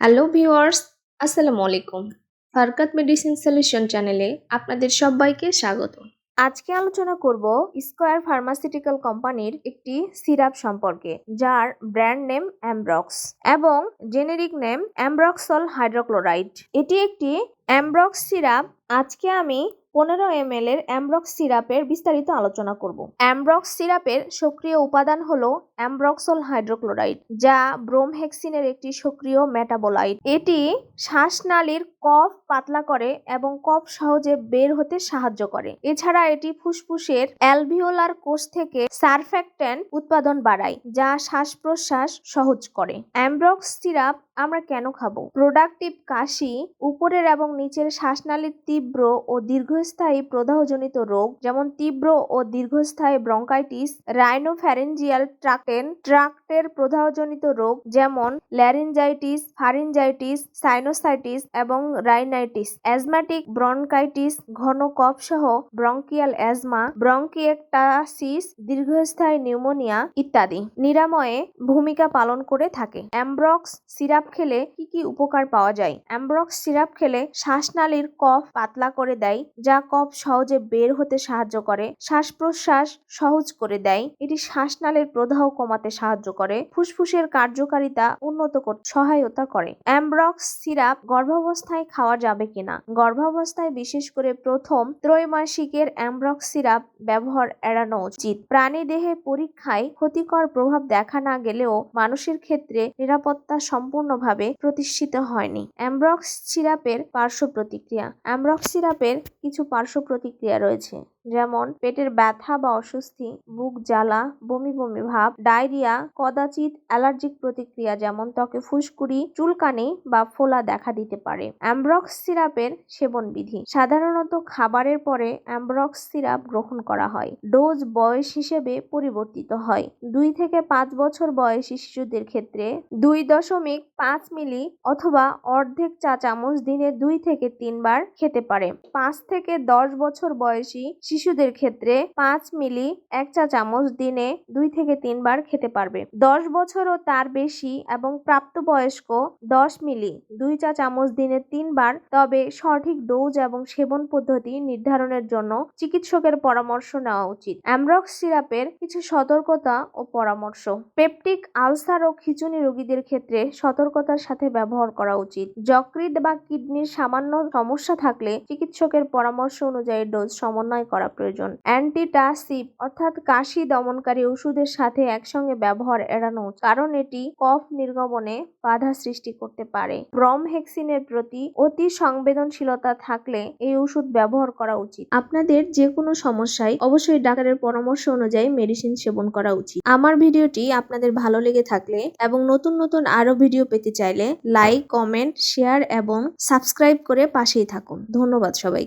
Hello viewers আসসালামু আলাইকুম। ফারকাত medicine solution চ্যানেলে আপনাদের সবাইকে স্বাগত। আজকে আলোচনা করব স্কয়ার ফার্মাসিউটিক্যাল কোম্পানির একটি সিরাপ সম্পর্কে, যার ব্র্যান্ড নেম অ্যামব্রক্স এবং জেনেরিক নেম অ্যামব্রক্সল হাইড্রোক্লোরাইড এটি একটি অ্যামব্রক্স সিরাপ। আজকে আমি পনেরো এম এল এর অ্যামব্রক্স সিরাপের বিস্তারিত আলোচনা করব। অ্যামব্রক্স সিরাপের সক্রিয় উপাদান হল অ্যামব্রক্সল হাইড্রোক্লোরাইড, যা ব্রোমহেক্সিনের একটি সক্রিয় মেটাবোলাইট। এটি শ্বাসনালীর কফ পাতলা করে এবং কফ সহজে বের হতে সাহায্য করে। এছাড়া এটি ফুসফুসের অ্যালভিওলার কোষ থেকে সারফ্যাক্ট্যান্ট উৎপাদন বাড়ায়, যা শ্বাস প্রশ্বাস সহজ করে। অ্যামব্রক্স সিরাপ আমরা কেন খাব? প্রোডাক্টিভ কাশি, উপরের এবং নিচের শ্বাসনালীর তীব্র ও দীর্ঘস্থায়ী প্রদাহজনিত রোগ, যেমন তীব্র ও দীর্ঘস্থায়ী ব্রঙ্কাইটিস রাইনোফ্যারেঞ্জিয়াল ট্রাকেন ট্রাক্টের প্রদাহজনিত রোগ, যেমন ল্যারিনজাইটিস ফারিনজাইটিস সাইনোসাইটিস এবং রাইনাইটিস অ্যাজমাটিক ব্রনকাইটিস ঘন কফ সহ ব্রঙ্কিয়াল অ্যাজমা ব্রঙ্কিয়েকটাসিস দীর্ঘস্থায়ী নিউমোনিয়া ইত্যাদি। নিরাময়ে ভূমিকা পালন করে থাকে। অ্যাম্ব্রক্স সিরাপ খেলে কি কি উপকার পাওয়া যায়? অ্যামব্রক্স সিরাপ খেলে শ্বাসনালীর কফ পাতলা করে দেয় যা কফ সহজে বের হতে সাহায্য করে। শ্বাস প্রশ্বাস সহজ করে দেয়। এটি শ্বাসনালীর প্রদাহ কমাতে সাহায্য করে। ফুসফুসের কার্যকারিতা উন্নত করতে সহায়তা করে। অ্যামব্রক্স সিরাপ গর্ভাবস্থায় খাওয়া যাবে কিনা? গর্ভাবস্থায় বিশেষ করে প্রথম ত্রৈমাসিকের অ্যামব্রক্স সিরাপ ব্যবহার এড়ানো উচিত। প্রাণী দেহে পরীক্ষায় ক্ষতিকর প্রভাব দেখা না গেলেও মানুষের ক্ষেত্রে নিরাপত্তা সম্পূর্ণভাবে প্রতিষ্ঠিত হয়নি। অ্যামব্রক্স সিরাপের পার্শ্ব প্রতিক্রিয়া। অ্যামব্রক্স সিরাপের কিছু পার্শ্ব প্রতিক্রিয়া রয়েছে। যেমন পেটের ব্যথা বা অস্বস্তি, বুক জ্বালা, বমি বমি ভাব, ডায়রিয়া, কদাচিৎ অ্যালার্জিক প্রতিক্রিয়া যেমন ত্বকে ফুসকুড়ি, চুলকানি বা ফোলা দেখা দিতে পারে। অ্যাম্ব্রক্স সিরাপের সেবন বিধি সাধারণত খাবারের পরে অ্যাম্ব্রক্স সিরাপ গ্রহণ করা হয়। ডোজ বয়স হিসেবে পরিবর্তিত হয়। দুই থেকে পাঁচ বছর বয়সী শিশুদের ক্ষেত্রে দুই দশমিক পাঁচ মিলি অথবা অর্ধেক চা চামচ দিনে দুই থেকে তিনবার খেতে পারে। পাঁচ থেকে দশ বছর বয়সী শিশুদের ক্ষেত্রে পাঁচ মিলি এক চা চামচ দিনে দুই থেকে তিনবার খেতে পারবে। দশ বছর ও তার বেশি এবং প্রাপ্তবয়স্ক দশ মিলি দুই চা চামচ দিনে তিনবার, তবে সঠিক ডোজ এবং সেবন পদ্ধতি নির্ধারণের জন্য চিকিৎসকের পরামর্শ নেওয়া উচিত। অ্যামরক্স সিরাপের কিছু সতর্কতা ও পরামর্শ। পেপটিক, আলসার ও খিচুনি রোগীদের ক্ষেত্রে সতর্কতার সাথে ব্যবহার করা উচিত। যকৃৎ বা কিডনির সামান্য সমস্যা থাকলে চিকিৎসকের পরামর্শ অনুযায়ী ডোজ সমন্বয় করা প্রয়োজন। অ্যান্টিটাসিভ অর্থাৎ কাশি দমনকারী ওষুধের সাথে একসঙ্গে ব্যবহার এড়ানো, কারণ এটি কফ নির্গমনে বাধা সৃষ্টি করতে পারে। ব্রমহেক্সিনের প্রতি অতি সংবেদনশীলতা থাকলে এই ওষুধ ব্যবহার করা উচিত। আপনাদের যে কোনো সমস্যায় অবশ্যই ডাক্তারের পরামর্শ অনুযায়ী মেডিসিন সেবন করা উচিত। আমার ভিডিওটি আপনাদের ভালো লেগে থাকলে এবং নতুন নতুন আরও ভিডিও পেতে চাইলে লাইক, কমেন্ট, শেয়ার এবং সাবস্ক্রাইব করে পাশেই থাকুন। ধন্যবাদ সবাই